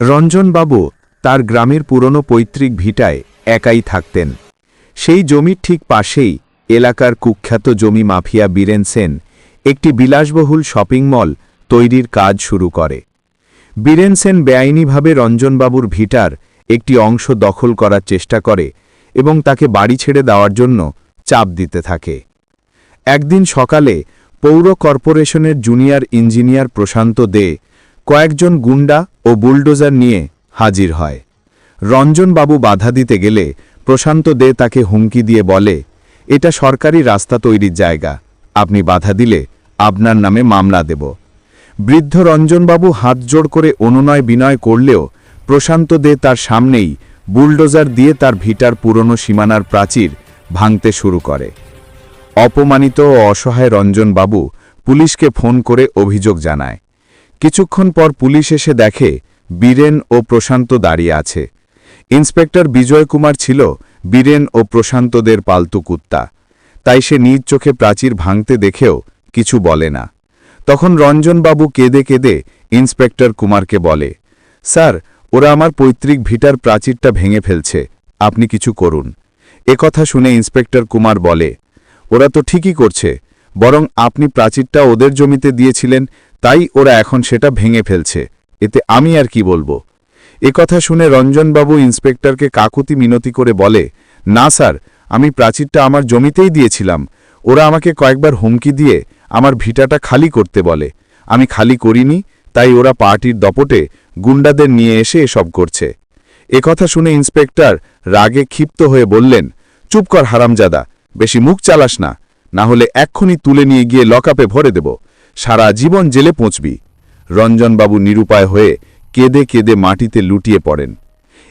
রঞ্জনবাবু তার গ্রামের পুরনো পৈতৃক ভিটায় একাই থাকতেন। সেই জমির ঠিক পাশেই এলাকার কুখ্যাত জমি মাফিয়া বীরেন সেন একটি বিলাসবহুল শপিং মল তৈরির কাজ শুরু করে। বীরেন সেন বেআইনিভাবে রঞ্জনবাবুর ভিটার একটি অংশ দখল করার চেষ্টা করে এবং তাকে বাড়ি ছেড়ে দেওয়ার জন্য চাপ দিতে থাকে। একদিন সকালে পৌর কর্পোরেশনের জুনিয়র ইঞ্জিনিয়ার প্রশান্ত দে কয়েকজন গুন্ডা ও বুলডোজার নিয়ে হাজির হয়। রঞ্জনবাবু বাধা দিতে গেলে প্রশান্ত দে তাকে হুমকি দিয়ে বলে, এটা সরকারি রাস্তা তৈরির জায়গা। আপনি বাধা দিলে আপনার নামে মামলা দেব। বৃদ্ধ রঞ্জনবাবু হাত হাতজোড় করে অনুনয় বিনয় করলেও প্রশান্ত দে তার সামনেই বুলডোজার দিয়ে তার ভিটার পুরনো সীমানার প্রাচীর ভাঙতে শুরু করে। অপমানিত ও অসহায় রঞ্জনবাবু পুলিশকে ফোন করে অভিযোগ জানায়। কিছুক্ষণ পর পুলিশ এসে দেখে বীরেন ও প্রশান্ত দাঁড়িয়ে আছে। ইন্সপেক্টর বিজয় কুমার ছিল বীরেন ও প্রশান্তদের পালতু কুত্তা। তাই সে নিজ চোখে প্রাচীর ভাঙতে দেখেও কিছু বলে না। তখন রঞ্জনবাবু কেঁদে কেঁদে ইন্সপেক্টর কুমারকে বলে, স্যার, ওরা আমার পৈতৃক ভিটার প্রাচীরটা ভেঙে ফেলছে। আপনি কিছু করুন। একথা শুনে ইন্সপেক্টর কুমার বলে, ওরা তো ঠিকই করছে। বরং আপনি প্রাচীরটা ওদের জমিতে দিয়েছিলেন, তাই ওরা এখন সেটা ভেঙে ফেলছে। এতে আমি আর কি বলব? একথা শুনে রঞ্জনবাবু ইন্সপেক্টরকে কাকুতি মিনতি করে বলে, না স্যার, আমি প্রাচীরটা আমার জমিতেই দিয়েছিলাম। ওরা আমাকে কয়েকবার হুমকি দিয়ে আমার ভিটাটা খালি করতে বলে। আমি খালি করিনি, তাই ওরা পার্টির দপটে গুন্ডাদের নিয়ে এসে এসব করছে। একথা শুনে ইন্সপেক্টর রাগে ক্ষিপ্ত হয়ে বললেন, চুপ কর হারামজাদা, বেশি মুখ চালাস না। না হলে এক্ষুনি তুলে নিয়ে গিয়ে লকআপে ভরে দেব। সারা জীবন জেলে পৌঁছবি। রঞ্জনবাবু নিরুপায় হয়ে কেঁদে কেঁদে মাটিতে লুটিয়ে পড়েন।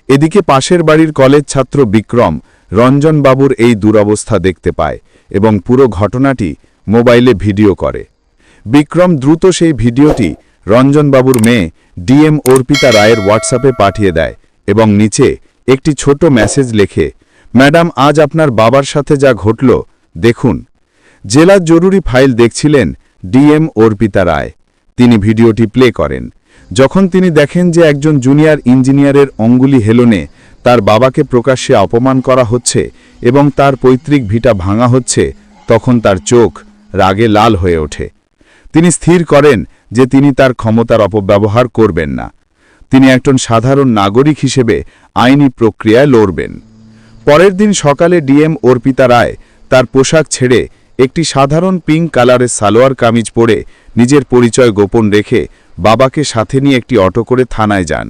এদিকে পাশের বাড়ির কলেজ ছাত্র বিক্রম রঞ্জনবাবুর এই দুরবস্থা দেখতে পায় এবং পুরো ঘটনাটি মোবাইলে ভিডিও করে। বিক্রম দ্রুত সেই ভিডিওটি রঞ্জনবাবুর মেয়ে ডিএম অর্পিতা রায়ের হোয়াটসঅ্যাপে পাঠিয়ে দেয় এবং নিচে একটি ছোট মেসেজ লেখে, ম্যাডাম, আজ আপনার বাবার সাথে যা ঘটল, দেখুন। জেলার জরুরি ফাইল দেখছিলেন ডিএম অর্পিতা রায়। তিনি ভিডিওটি প্লে করেন। যখন তিনি দেখেন যে একজন জুনিয়র ইঞ্জিনিয়ারের অঙ্গুলি হেলনে তার বাবাকে প্রকাশ্যে অপমান করা হচ্ছে এবং তার পৈতৃক ভিটা ভাঙা হচ্ছে, তখন তার চোখ রাগে লাল হয়ে ওঠে। তিনি স্থির করেন যে তিনি তার ক্ষমতার অপব্যবহার করবেন না। তিনি একজন সাধারণ নাগরিক হিসেবে আইনি প্রক্রিয়ায় লড়বেন। পরের দিন সকালে ডিএম অর্পিতা রায় তার পোশাক ছেড়ে একটি সাধারণ পিঙ্ক কালারের সালোয়ার কামিজ পরে নিজের পরিচয় গোপন রেখে বাবাকে সাথে নিয়ে একটি অটো করে থানায় যান।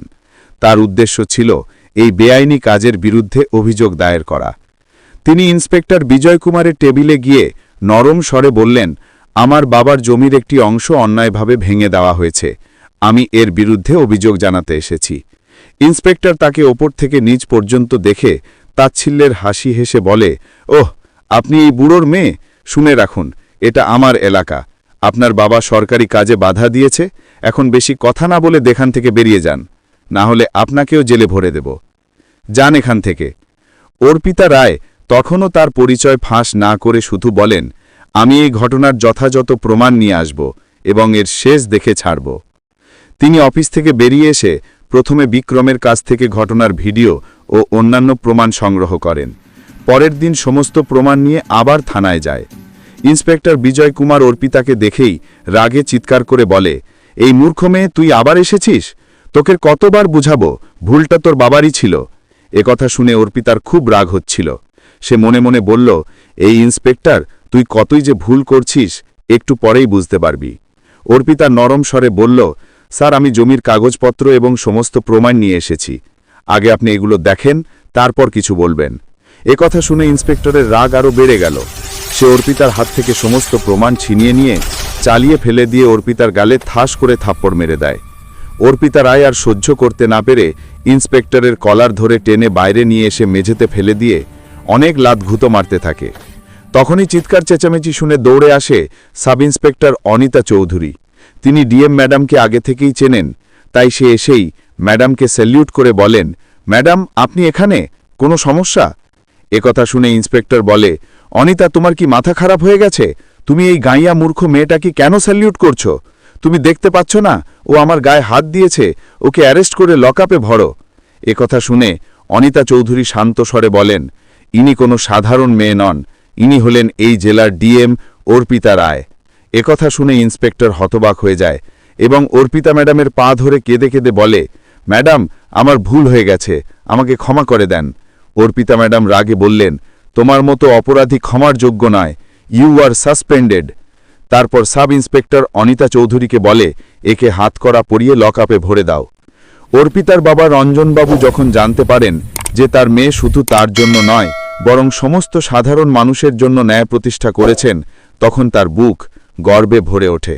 তার উদ্দেশ্য ছিল এই বেআইনি কাজের বিরুদ্ধে অভিযোগ দায়ের করা। তিনি ইন্সপেক্টর বিজয় কুমারের টেবিলে গিয়ে নরম স্বরে বললেন, আমার বাবার জমির একটি অংশ অন্যায়ভাবে ভেঙে দেওয়া হয়েছে। আমি এর বিরুদ্ধে অভিযোগ জানাতে এসেছি। ইন্সপেক্টর তাকে ওপর থেকে নিচ পর্যন্ত দেখে তাচ্ছিল্যের হাসি হেসে বলে, ওহ, আপনি এই বুড়োর মেয়ে? শুনে রাখুন, এটা আমার এলাকা। আপনার বাবা সরকারি কাজে বাধা দিয়েছে, এখন বেশি কথা না বলে দেখান থেকে বেরিয়ে যান। না হলে আপনাকেও জেলে ভরে দেব। যান এখান থেকে। অর্পিতা রায় তখনও তার পরিচয় ফাঁস না করে শুধু বলেন, আমি এই ঘটনার যথাযথ প্রমাণ নিয়ে আসব এবং এর শেষ দেখে ছাড়ব। তিনি অফিস থেকে বেরিয়ে এসে প্রথমে বিক্রমের কাছ থেকে ঘটনার ভিডিও ও অন্যান্য প্রমাণ সংগ্রহ করেন। পরের দিন সমস্ত প্রমাণ নিয়ে আবার থানায় যায়। ইন্সপেক্টর বিজয় কুমার অর্পিতাকে দেখেই রাগে চিৎকার করে বলে, এই মূর্খ মেয়ে, তুই আবার এসেছিস? তোকে কতবার বুঝাবো? ভুলটা তোর বাবারই ছিল। একথা শুনে অর্পিতার খুব রাগ হচ্ছিল। সে মনে মনে বলল, এই ইন্সপেক্টর, তুই কতই যে ভুল করছিস, একটু পরেই বুঝতে পারবি। অর্পিতা নরম স্বরে বলল, স্যার, আমি জমির কাগজপত্র এবং সমস্ত প্রমাণ নিয়ে এসেছি। আগে আপনি এগুলো দেখেন, তারপর কিছু বলবেন। একথা শুনে ইন্সপেক্টরের রাগ আরও বেড়ে গেল। সে অর্পিতার হাত থেকে সমস্ত প্রমাণ ছিনিয়ে নিয়ে চালিয়ে ফেলে দিয়ে অর্পিতার গালে থাস করে থাপ্পড় মেরে দেয়। অর্পিতা রায় আর সহ্য করতে না পেরে ইন্সপেক্টরের কলার ধরে টেনে বাইরে নিয়ে এসে মেঝেতে ফেলে দিয়ে অনেক লাতঘুতো মারতে থাকে। তখনই চিৎকার চেঁচামেচি শুনে দৌড়ে আসে সাব ইন্সপেক্টর অনিতা চৌধুরী। তিনি ডিএম ম্যাডামকে আগে থেকেই চেনেন, তাই সে এসেই ম্যাডামকে স্যালিউট করে বলেন, ম্যাডাম, আপনি এখানে? কোনো সমস্যা? একথা শুনে ইন্সপেক্টর বলে অনিতা, তোমার কি মাথা খারাপ হয়ে গেছে? তুমি এই গাইয়া মূর্খ মেয়েটাকে কেন স্যালিউট করছ? তুমি দেখতে পাচ্ছ না, ও আমার গায়ে হাত দিয়েছে, ওকে অ্যারেস্ট করে লকআপে ভরো। একথা শুনে অনিতা চৌধুরী শান্ত স্বরে বলেন, ইনি কোনো সাধারণ মেয়ে নন, ইনি হলেন এই জেলার ডিএম অর্পিতা রায়। একথা শুনে ইন্সপেক্টর হতবাক হয়ে যায় এবং অর্পিতা ম্যাডামের পা ধরে কেঁদে কেঁদে বলে, ম্যাডাম, আমার ভুল হয়ে গেছে, আমাকে ক্ষমা করে দেন। অর্পিতা ম্যাডাম রাগে বললেন তোমার মতো অপরাধী ক্ষমার যোগ্য নয়। ইউ আর সাসপেন্ডেড তারপর সাব ইন্সপেক্টর অনিতা চৌধুরীকে বলে, একে হাত করা পরিয়ে লকআপে ভরে দাও। অর্পিতার বাবা রঞ্জনবাবু যখন জানতে পারেন যে তার মেয়ে শুধু তার জন্য নয়, বরং সমস্ত সাধারণ মানুষের জন্য ন্যায় প্রতিষ্ঠা করেছেন, তখন তার বুক গর্বে ভরে ওঠে।